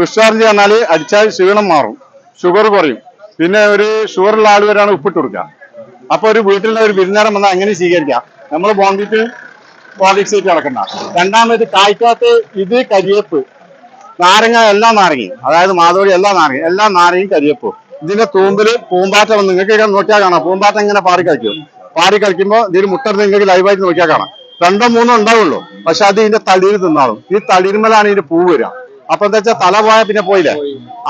Discharge ചെയ്യാൽ അടിച്ചാൽ ക്ഷീണം മാറും. ഷുഗർ കുറയും. പിന്നെ ഒരു ഷുഗറുള്ള വരാണ് ഉപ്പിട്ട് കൊടുക്കുക. അപ്പൊ ഒരു വീട്ടിലുള്ള ഒരു വിരുന്നേരം വന്നാൽ അങ്ങനെ സ്വീകരിക്കാം നമ്മൾ ബോണ്ടിട്ട് പോളിക് സീറ്റ് കിടക്കണ്ട രണ്ടാമത് കായ്ക്കാത്ത ഇത് കരിയേപ്പ്. നാരങ്ങ എല്ലാ നാരങ്ങയും അതായത് മാതോളി എല്ലാ നാരങ്ങയും എല്ലാ നാരങ്ങയും കരിയേപ്പും. ഇതിന്റെ തൂമ്പിൽ പൂമ്പാറ്റ വന്ന് നിങ്ങൾക്ക് നോക്കിയാൽ കാണാം. പൂമ്പാറ്റ ഇങ്ങനെ പാറി കളിക്കും. പാറി കളിക്കുമ്പോൾ ഇതിൽ മുട്ടർ നിങ്ങൾക്ക് ലൈവായിട്ട് നോക്കിയാൽ കാണാം. രണ്ടോ മൂന്നോ ഉണ്ടാവുള്ളൂ. പക്ഷെ അത് ഇതിന്റെ തളിയിൽ തിന്നാളും. ഈ തളിരുമലാണ് ഇതിന്റെ പൂ വരിക. അപ്പൊ എന്താ വെച്ചാൽ തല പോയാൽ പിന്നെ പോയില്ലേ?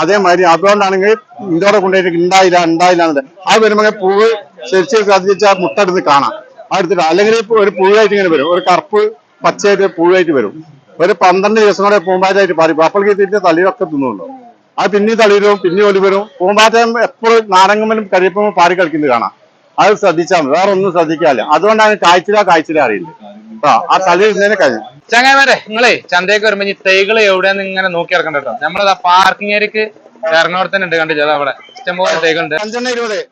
അതേമാതിരി അതുകൊണ്ടാണെങ്കിൽ ഇന്ത്യയുടെ കൊണ്ടുപോയിട്ട് ഉണ്ടായില്ല ഉണ്ടായില്ല എന്നത് ആ വരുമ്പോൾ പൂവ് ശരിച്ച് ശ്രദ്ധിച്ചാൽ മുട്ട എടുത്ത് കാണാം. ആ എടുത്തിട്ട് അല്ലെങ്കിൽ ഒരു പുഴുവായിട്ട് ഇങ്ങനെ വരും. ഒരു കറുപ്പ് പച്ചയായിട്ട് പുഴുവായിട്ട് വരും. ഒരു പന്ത്രണ്ട് ദിവസം കൂടെ പൂമ്പാറ്റായിട്ട് പാറിപ്പോ അപ്പോഴേക്ക് തിരിച്ച് തളിരൊക്കെ തിന്നുള്ളൂ. അത് പിന്നെ തളിരും പിന്നെ ഒലി വരും. പൂമ്പാറ്റ എപ്പോഴും നാരങ്ങമ്മലും കരിയപ്പും പാടി കളിക്കുന്നത് കാണാം. അത് ശ്രദ്ധിച്ചാൽ വേറെ ഒന്നും ശ്രദ്ധിക്കാല്ല അതുകൊണ്ടാണ് കാഴ്ചയില കാഴ്ചയില അറിയുന്നത്. ആ ആ ചങ്ങായിമാരെ നിങ്ങളെ ചന്തയൊക്കെ വരുമ്പോ ഈ തൈകൾ എവിടെയാന്ന് ഇങ്ങനെ നോക്കി ഇറക്കണ്ട കേട്ടോ നമ്മളത് പാർക്കിംഗ് ഏരിയക്ക് ഇറങ്ങോടെ തന്നെ ഉണ്ട് കണ്ടില്ല അതാ അവിടെ. ഇഷ്ടംപോലെ തൈകളുണ്ട് അഞ്ചെണ്ണ ഇരുപത്.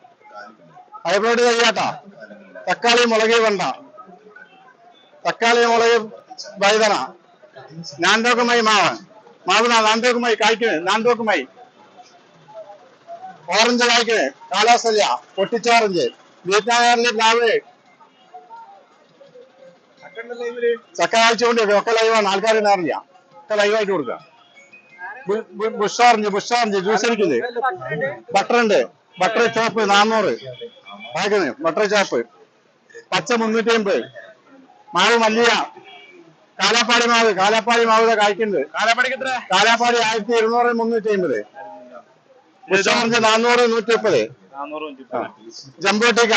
ഹൈബ്രിഡ് കഴിയാട്ടാ. തക്കാളി മുളക് വേണ്ട. തക്കാളി മുളക് വഴുതന. നാന്തോക്കുമായി മാവ്. മാവ് നാന്തോക്കുമായി കായ്ക്കണ്. നാന്തോക്കുമായി ഓറഞ്ച് കായ്ക്കണ്. കാലാസല്യ പൊട്ടിച്ചോറഞ്ച്. വിയറ്റ്നാമിലെ പ്ലാവ് ചക്ക കാഴ്ചകൊണ്ട് ഒക്കെ ലൈവാണ് ആൾക്കാർ അറിഞ്ഞ ഒക്കെ ലൈവായിട്ട് കൊടുക്കുക. ബുഷാറിഞ്ച് ബുഷാറിഞ്ച് ജ്യൂസ് അടിക്കുന്നത് ബട്ടറുണ്ട്. ബട്ടർ ചോപ്പ് നാന്നൂറ്. പാക്കുന്നത് ബട്ടർ ചോപ്പ്. പച്ച മുന്നൂറ്റി അമ്പത് മാവ് മല്ലിയ. കാലാപ്പാടി മാവ്. കാലാപ്പാടി മാവ് കായ്ക്കുന്നത് കാലാപ്പാടി ആയിരത്തി ഇരുന്നൂറ് മുന്നൂറ്റി അമ്പത് ബുഷാറിഞ്ച് നാന്നൂറ് നൂറ്റി മുപ്പത് ജംബോട്ടിക്ക.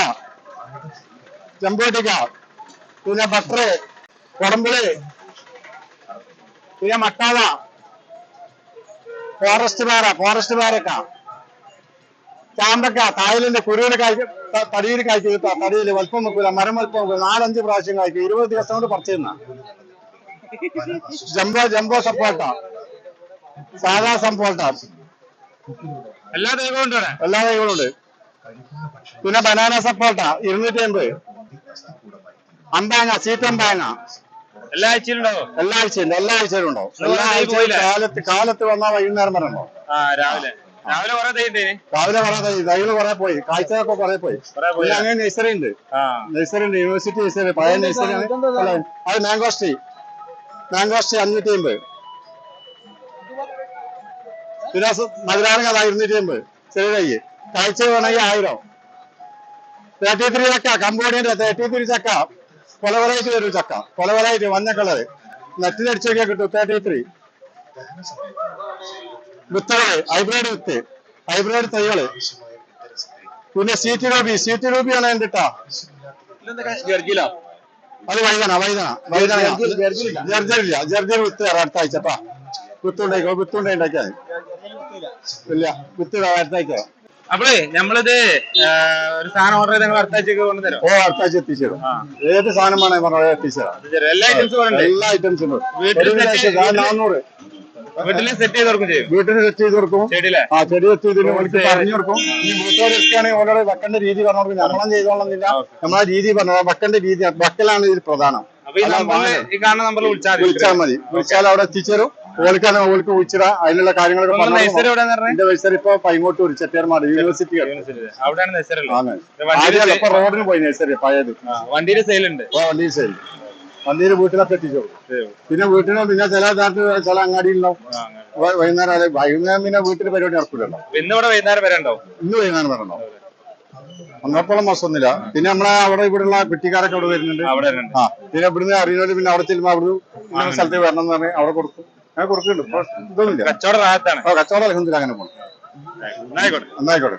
ജമ്പോട്ടിക്ക പിന്നെ ബട്ടർ കുടമ്പിൾ പിന്നെ മട്ടാള ഫോറസ്റ്റ് പാറ ഫോറസ്റ്റ് പാറക്ക. ചാമ്പക്ക തായലിന്റെ കുരുവിന് കായ്ക്ക തടിയിൽ കായ്ക്ക തടിയിൽ വലുപ്പം വെക്കൂല മരം വലുപ്പം വെക്കൂല നാലഞ്ച് പ്രാവശ്യം കായ്ക്കും ഇരുപത് ദിവസം കൊണ്ട് പറിച്ചു തന്ന. ജംബോ ജംബോ സപ്പോട്ട സാധാ സപ്പോട്ട എല്ലാ തൈകളും ഉണ്ട് എല്ലാ തൈകളും ഉണ്ട്. പിന്നെ ബനാന സപ്പോട്ട ഇരുന്നൂറ്റി അമ്പത്. അമ്പാങ്ങ സീറ്റമ്പാങ്ങ എല്ലാ ആഴ്ചയിലും ഉണ്ടാവോ എല്ലാ ആഴ്ചയും എല്ലാ ആഴ്ചയിലും ഉണ്ടാവും. എല്ലാ കുറേ ആഴ്ചയും കാലത്ത് കാലത്ത് വന്നാൽ വൈകുന്നേരം വരെ ഉണ്ടാവും. ആ രാവിലെ. രാവിലെ കുറെ തൈ രാവിലെ കുറെ തൈ തൈകൾ കുറെ പോയി. കാഴ്ചയൊക്കെ കുറെ പോയി. പിന്നെ അങ്ങനെ നഴ്സറി ഉണ്ട്. ആ. നഴ്സറി ഉണ്ട് യൂണിവേഴ്സിറ്റി നഴ്സറി പഴയ നഴ്സറി ആണ്. അത് മാംഗോസ്റ്റി മാംഗോസ്റ്റി അഞ്ഞൂറ്റി അമ്പത് മധുരാണി കഥ ഇരുന്നൂറ്റി അമ്പത് ചെറിയ തൈ കാഴ്ച വേണമെങ്കിൽ ആയിരം. തേർട്ടി ത്രീ ചക്ക കമ്പോഡിയന്റെ തേർട്ടി ത്രീ ചക്ക. കൊലവലായിട്ട് വരും ചക്ക. കൊലവലായിട്ട് വന്ന കളറ്. നെറ്റിലടിച്ചൊക്കെ കിട്ടും. Thirty three. വിത്തുകൾ ഹൈബ്രിഡ് വിത്ത്. ഹൈബ്രിഡ് തൈകൾ. പിന്നെ സീറ്റ് രൂപി സീറ്റ് രൂപിയാണ് എന്റെ ട്ടാ. ജർജിലോ. അത് വൈതന വൈതന വൈതന ജർജറില്ല ജർജർ വിത്ത് അടുത്ത ആഴ്ച ട്ടാ. വിത്തുണ്ടായിക്കോ വിത്തുണ്ടായിണ്ടാക്കിയാൽ ഇല്ല. വിത്ത് അടുത്ത ആഴ്ച അപ്പളേ നമ്മളിത് ഒരു സാധനം ഓർഡർ ചെയ്ത് നിങ്ങൾ കൊണ്ടുതരാം ആഴ്ചക്ക് കൊണ്ടുതരും ഓ അടുത്ത ആഴ്ച എത്തിച്ചേരും ഏത് സാധനം വേണേ പറഞ്ഞാൽ എത്തിച്ചേരാം. എല്ലാ ഐറ്റംസും ഉണ്ട്. എല്ലാ ഐറ്റംസും നാന്നൂറ്. സെറ്റ് ചെയ്ത് കൊടുക്കും ചെയ്യും. വീട്ടിൽ സെറ്റ് ചെയ്ത് കൊടുക്കും. ചെടിയിലെ? ആ ചെടി സെറ്റ് ചെയ്തിട്ട് വിളിച്ച് പറഞ്ഞു കൊടുക്കും. ഈ ഓരോട് വെക്കേണ്ട രീതി പറഞ്ഞു കൊടുക്കും. നമ്മളെ ചെയ്തോളന്നില്ല നമ്മളെ രീതി പറഞ്ഞു വെക്കേണ്ട രീതി വെക്കലാണ് ഇതിൽ പ്രധാനം. അപ്പൊ ഈ അല്ല, ഈ കാണുന്ന നമ്പറിൽ വിളിച്ചാൽ മതി. വിളിച്ചാൽ മതി. വിളിച്ചാൽ അവിടെ എത്തിച്ചേരും. ഓൾക്കാണ് ഓൾക്ക് വിളിച്ചിട അതിനുള്ള കാര്യങ്ങളൊക്കെ പറഞ്ഞു? നഴ്സറി ഇപ്പൊ പൈങ്ങോട്ട് ഒരു ചെട്ടിയാർമാട് യൂണിവേഴ്സിറ്റി അവിടെയാണ് ഇപ്പൊ റോഡിന് പോയി നഴ്സറി പഴയത്. വണ്ടിയുടെ സെയിൽ ഉണ്ട്. വണ്ടിയുടെ സെയിൽ വണ്ടിയിൽ വീട്ടിലൊക്കെ എത്തിച്ചോളും പിന്നെ വീട്ടിലും പിന്നെ ചില നാട്ടിൽ ചില അങ്ങാടിയിലുണ്ടാവും. ഉണ്ടാവും വൈകുന്നേരം അതെ വൈകുന്നേരം പിന്നെ വീട്ടിൽ പരിപാടി നടക്കില്ലല്ലോ ഇന്ന് ഇവിടെ വൈകുന്നേരം വരെ ഉണ്ടാവും. ഇന്ന് വൈകുന്നേരം വരണോ അന്നപ്പോളം മോശമൊന്നുമില്ല. പിന്നെ നമ്മളെ അവിടെ ഇവിടെയുള്ള കുട്ടിക്കാരൊക്കെ അവിടെ വരുന്നുണ്ട്. പിന്നെ ഇവിടുന്ന് അറിയുന്നവര് പിന്നെ അവിടെ ചെല്ലുമ്പോ അവിടെ സ്ഥലത്ത് വരണം എന്ന് പറഞ്ഞ് അവിടെ കൊടുക്കും. കൊടുക്കുന്നുണ്ട് ഇതൊന്നുമില്ല. കച്ചവട റാഹത്താണ് ഓ കച്ചവടം അലഹമില്ല അങ്ങനെ പോകണം എന്നായിക്കോട്ടെ എന്നായിക്കോട്ടെ